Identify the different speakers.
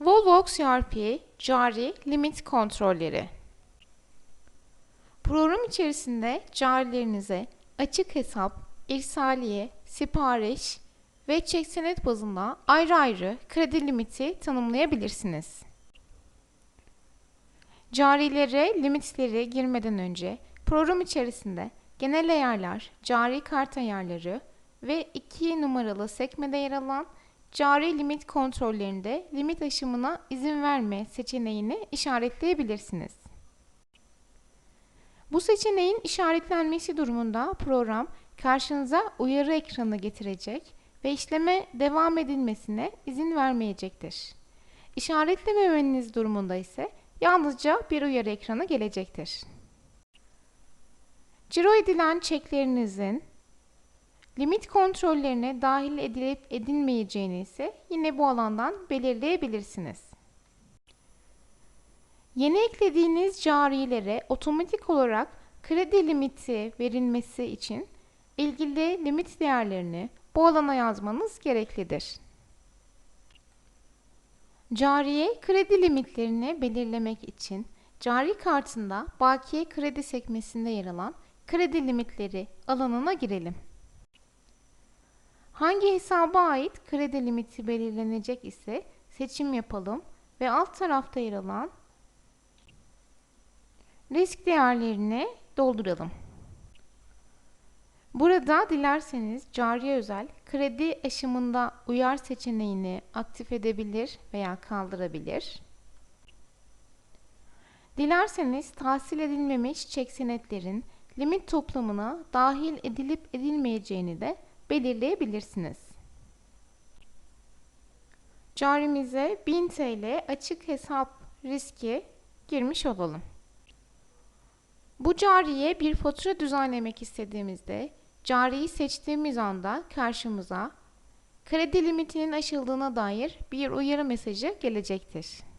Speaker 1: Volvox ERP cari limit kontrolleri. Program içerisinde carilerinize açık hesap, irsaliye, sipariş ve çek senet bazında ayrı ayrı kredi limiti tanımlayabilirsiniz. Carilere limitleri girmeden önce program içerisinde genel ayarlar, cari kart ayarları ve 2 numaralı sekmede yer alan cari limit kontrollerinde limit aşımına izin verme seçeneğini işaretleyebilirsiniz. Bu seçeneğin işaretlenmesi durumunda program karşınıza uyarı ekranı getirecek ve işleme devam edilmesine izin vermeyecektir. İşaretlememeniz durumunda ise yalnızca bir uyarı ekranı gelecektir. Ciro edilen çeklerinizin limit kontrollerine dahil edilip edilmeyeceğini ise yine bu alandan belirleyebilirsiniz. Yeni eklediğiniz carilere otomatik olarak kredi limiti verilmesi için ilgili limit değerlerini bu alana yazmanız gereklidir. Cariye kredi limitlerini belirlemek için cari kartında bakiye kredi sekmesinde yer alan kredi limitleri alanına girelim. Hangi hesaba ait kredi limiti belirlenecek ise seçim yapalım ve alt tarafta yer alan risk değerlerini dolduralım. Burada dilerseniz cariye özel kredi aşımında uyar seçeneğini aktif edebilir veya kaldırabilir. Dilerseniz tahsil edilmemiş çek senetlerin limit toplamına dahil edilip edilmeyeceğini de belirleyebilirsiniz. Carimize 1000 TL açık hesap riski girmiş olalım. Bu cariye bir fatura düzenlemek istediğimizde cariyi seçtiğimiz anda karşımıza kredi limitinin aşıldığına dair bir uyarı mesajı gelecektir.